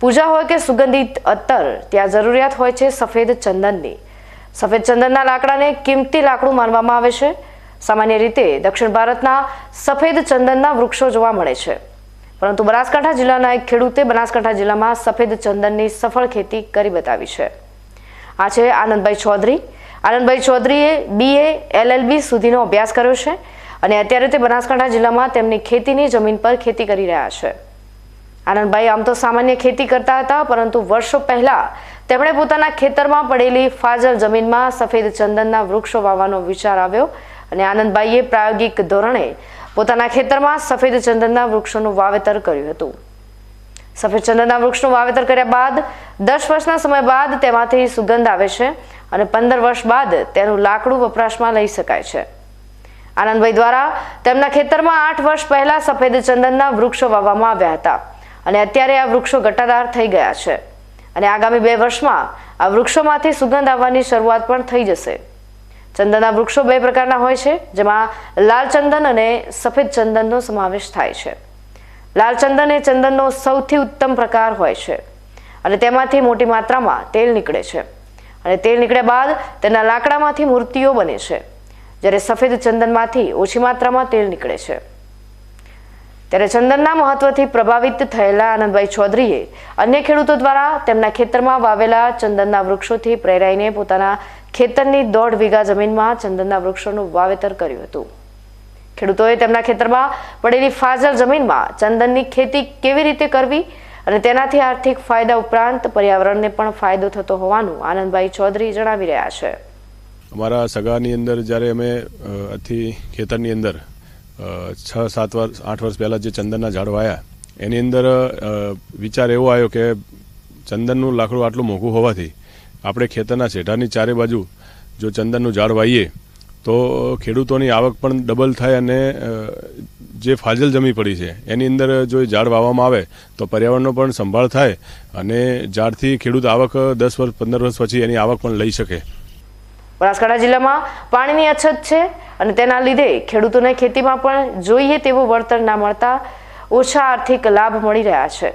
પૂજા હોય કે સુગંધિત અત્તર ત્યાં જરૂરિયાત હોય છે સફેદ ચંદનની. સફેદ ચંદનના લાકડાને કિંમતી લાકડું માનવામાં આવે છે. સામાન્ય રીતે દક્ષિણ ભારતના સફેદ ચંદનના વૃક્ષો જોવા મળે છે. પરંતુ બનાસકાંઠા જિલ્લાના એક ખેડૂતે બનાસકાંઠા જિલ્લામાં સફેદ ચંદનની સફળ ખેતી કરી બતાવી છે. આ છે આનંદભાઈ ચૌધરી. આનંદભાઈ ચૌધરીએ બીએ એલએલબી સુધીનો અભ્યાસ કર્યો છે અને અત્યારે તે બનાસકાંઠા જિલ્લામાં તેમની ખેતીની જમીન પર ખેતી કરી રહ્યા છે. આનંદભાઈ, આમ તો સામાન્ય ખેતી કરતા હતા, પરંતુ વર્ષો પહેલા તેમણે પોતાના ખેતરમાં પડેલી ફાજલ જમીનમાં સફેદ ચંદનના વૃક્ષો વાવવાનો વિચાર આવ્યો અને આનંદભાઈએ પ્રાયોગિક ધોરણે પોતાના ખેતરમાં સફેદ ચંદનના વૃક્ષોનું વાવેતર કર્યું હતું. સફેદ ચંદનના વૃક્ષનું વાવેતર કર્યા બાદ, દસ વર્ષના સમય બાદ તેમાંથી સુગંધ આવે છે અને પંદર વર્ષ બાદ તેનું લાકડું વપરાશમાં લઈ શકાય છે. આનંદભાઈ દ્વારા તેમના ખેતરમાં આઠ વર્ષ પહેલા સફેદ ચંદનના વૃક્ષો વાવવામાં આવ્યા હતા. અને અત્યારે આ વૃક્ષો ગટાદાર થઈ ગયા છે. અને આગામી બે વર્ષમાં આ વૃક્ષોમાંથી સુગંધ આવવાની શરૂઆત પણ થઈ જશે. ચંદનના વૃક્ષો બે પ્રકારના હોય છે, જેમાં લાલ ચંદન અને સફેદ ચંદનનો સમાવેશ થાય છે. લાલ ચંદન એ ચંદનનો સૌથી ઉત્તમ પ્રકાર હોય છે અને તેમાંથી મોટી માત્રામાં તેલ નીકળે છે. અને તેલ નીકળ્યા બાદ તેના લાકડામાંથી મૂર્તિઓ બને છે, જ્યારે સફેદ ચંદનમાંથી ઓછી માત્રામાં તેલ નીકળે છે. ત્યારે ચંદનના મહત્વથી પ્રભાવિત થયેલા આનંદભાઈ ચૌધરીએ અન્ય ખેડૂતો દ્વારા તેમના ખેતરમાં વાવેલા ચંદનના વૃક્ષોથી પ્રેરાઈને પોતાના ખેતરની દોઢ વીઘા જમીનમાં ચંદનના વૃક્ષોનું વાવેતર કર્યું હતું. ખેડૂતોએ તેમના ખેતરમાં પડેલી ફાજલ જમીનમાં ચંદનની ખેતી કેવી રીતે કરવી અને તેનાથી આર્થિક ફાયદા ઉપરાંત પર્યાવરણને પણ ફાયદો થતો હોવાનું આનંદભાઈ ચૌધરી જણાવી રહ્યા છે. અમારા સગાની અંદર જ્યારે અમે આથી ખેતરની અંદર છ, સાત વર્ષ આઠ વર્ષ પહેલાં જે ચંદનના ઝાડ વાયા એની અંદર વિચાર એવો આવ્યો કે ચંદનનું લાકડું આટલું મોંઘું હોવાથી આપણે ખેતરના છેટાની ચારે બાજુ જો ચંદનનું ઝાડ વાઈએ, તો ખેડૂતોની આવક પણ ડબલ થાય અને જે ફાજલ જમી પડી છે, એની અંદર જો ઝાડ વાવવામાં આવે, તો પર્યાવરણનો પણ સંભાળ થાય અને ઝાડથી ખેડૂત આવક દસ વર્ષ પંદર વર્ષ પછી એની આવક પણ લઈ શકે. બનાસકાંઠા જિલ્લામાં પાણીની અછત છે અને તેના લીધે ખેડૂતોને ખેતીમાં પણ જોઈએ તેવું વળતર ના મળતા ઓછા આર્થિક લાભ મળી રહ્યા છે.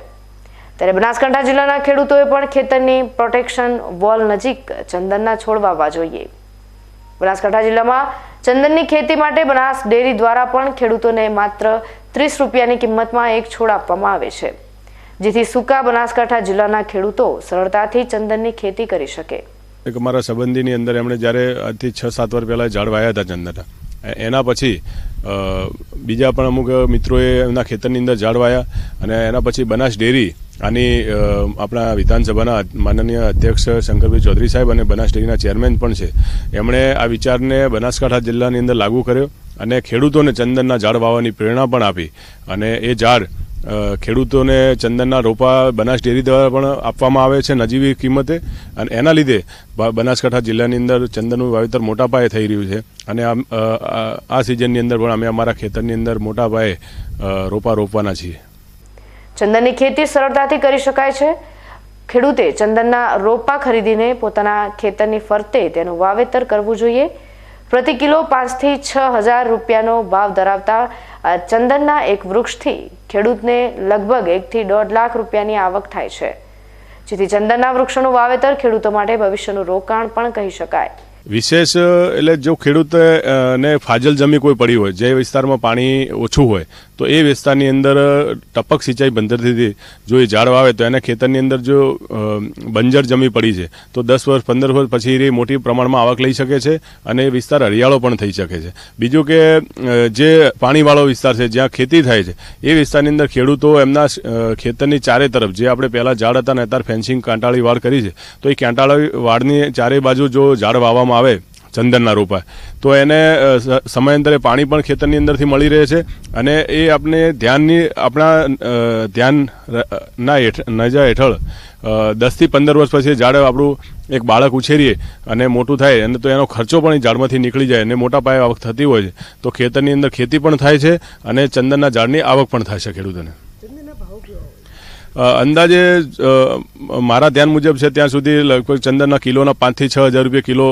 ત્યારે બનાસકાંઠા જિલ્લાના ખેડૂતોએ પણ ખેતરની પ્રોટેક્શન વોલ નજીક ચંદનના છોડ વાવવા જોઈએ. બનાસકાંઠા જિલ્લામાં ચંદનની ખેતી માટે બનાસ ડેરી દ્વારા પણ ખેડૂતોને માત્ર ત્રીસ રૂપિયાની કિંમતમાં એક છોડ આપવામાં આવે છે, જેથી સૂકા બનાસકાંઠા જિલ્લાના ખેડૂતો સરળતાથી ચંદનની ખેતી કરી શકે. એક અમારા સંબંધીની અંદર એમણે જ્યારે આજથી છ, સાત વર્ષ પહેલાં ઝાડ વાયા હતા ચંદનના. એના પછી બીજા પણ અમુક મિત્રોએ એમના ખેતરની અંદર ઝાડ વાયા અને એના પછી બનાસ ડેરી આની આપણા વિધાનસભાના માનનીય અધ્યક્ષ શંકરભાઈ ચૌધરી સાહેબ અને બનાસ ડેરીના ચેરમેન પણ છે. એમણે આ વિચારને બનાસકાંઠા જિલ્લાની અંદર લાગુ કર્યો અને ખેડૂતોને ચંદનના ઝાડ વાવવાની પ્રેરણા પણ આપી અને એ ઝાડ ખેડૂતોને ચંદનના રોપા, બનાસ ડેરી દ્વારા પણ આપવામાં આવે છે નજીવી કિંમતે. અને એના લીધે બનાસકાંઠા જિલ્લાની અંદર ચંદનનું વાવેતર મોટા પાયે થઈ રહ્યું છે. અને આ સિઝનની અંદર પણ અમે અમારા ખેતરની અંદર મોટા પાયે રોપા રોપવાના છીએ. ચંદનની ખેતી સરળતાથી કરી શકાય છે. ખેડૂતે ચંદનના રોપા ખરીદીને પોતાના ખેતરની ફરતે તેનું વાવેતર કરવું જોઈએ. પ્રતિ કિલો પાંચથી છ હજાર રૂપિયાનો ભાવ ધરાવતા ચંદનના એક વૃક્ષથી ખેડૂતને લગભગ એકથી દોઢ લાખ રૂપિયાની આવક થાય છે. જેથી ચંદનના વૃક્ષોનું વાવેતર ખેડૂતો માટે ભવિષ્યનું રોકાણ પણ કહી શકાય. વિશેષ એટલે જો ખેડૂત ને ફાજલ જમી કોઈ પડી હોય, જે વિસ્તારમાં પાણી ઓછું હોય તો એ વિસ્તારની અંદર ટપક સિંચાઈ પદ્ધતિથી જો એ ઝાડ વાવે તો એના ખેતરની અંદર જો બંજર જમી પડી છે, તો દસ વર્ષ, પંદર વર્ષ પછી એ મોટી પ્રમાણમાં આવક લઈ શકે છે અને એ વિસ્તાર હરિયાળો પણ થઈ શકે છે. બીજું કે જે પાણીવાળો વિસ્તાર છે, જ્યાં ખેતી થાય છે, એ વિસ્તારની અંદર ખેડૂતો એમના ખેતરની ચારે તરફ, જે આપણે પહેલાં ઝાડ હતા ને, અત્યારે ફેન્સિંગ, કાંટાળી વાડ કરી છે, તો એ કાંટાળી વાડની ચારે બાજુ જો ઝાડ વાવવામાં આવે ચંદનના રોપા. તો એને સમયાંતરે પાણી પણ ખેતરની અંદરથી મળી રહે છે અને એ આપણે ધ્યાનની, આપણા ધ્યાનના હેઠ નજર હેઠળ દસથી પંદર વર્ષ પછી ઝાડ આપણું એક બાળક ઉછેરીએ અને મોટું થાય અને તો એનો ખર્ચો પણ ઝાડમાંથી નીકળી જાય અને મોટા પાયે આવક થતી હોય છે. તો ખેતરની અંદર ખેતી પણ થાય છે અને ચંદનના ઝાડની આવક પણ થાય છે ખેડૂતોને. અંદાજે મારા ધ્યાન મુજબ છે, ત્યાં સુધી લગભગ ચંદનના કિલોના પાંચથી છ હજાર રૂપિયા કિલો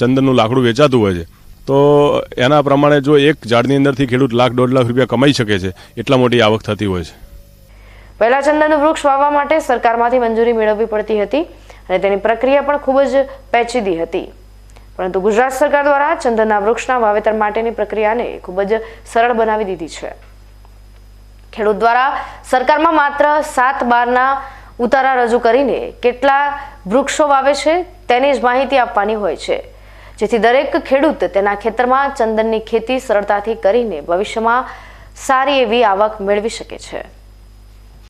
ચંદનનું લાકડું વેચાતું હોય છે. તો એના પ્રમાણે જો એક ઝાડની અંદરથી ખેડૂત લાખ દોઢ લાખ રૂપિયા કમાઈ શકે છે, એટલા મોટી આવક થતી હોય છે. પહેલા ચંદનનું વૃક્ષ વાવવા માટે સરકારમાંથી મંજૂરી મેળવવી પડતી હતી અને તેની પ્રક્રિયા પણ ખૂબ જ પેચીદી હતી. પરંતુ ગુજરાત સરકાર દ્વારા ચંદનના વૃક્ષના વાવેતર માટેની પ્રક્રિયાને ખૂબ જ સરળ બનાવી દીધી છે. ખેડૂત દ્વારા સરકારમાં માત્ર સાત બારના ઉતારા રજૂ કરીને કેટલા વૃક્ષો વાવે છે તેની જ માહિતી આપવાની હોય છે. જેથી દરેક ખેડૂત તેના ખેતરમાં ચંદનની ખેતી સરળતાથી કરીને ભવિષ્યમાં સારી એવી આવક મેળવી શકે છે.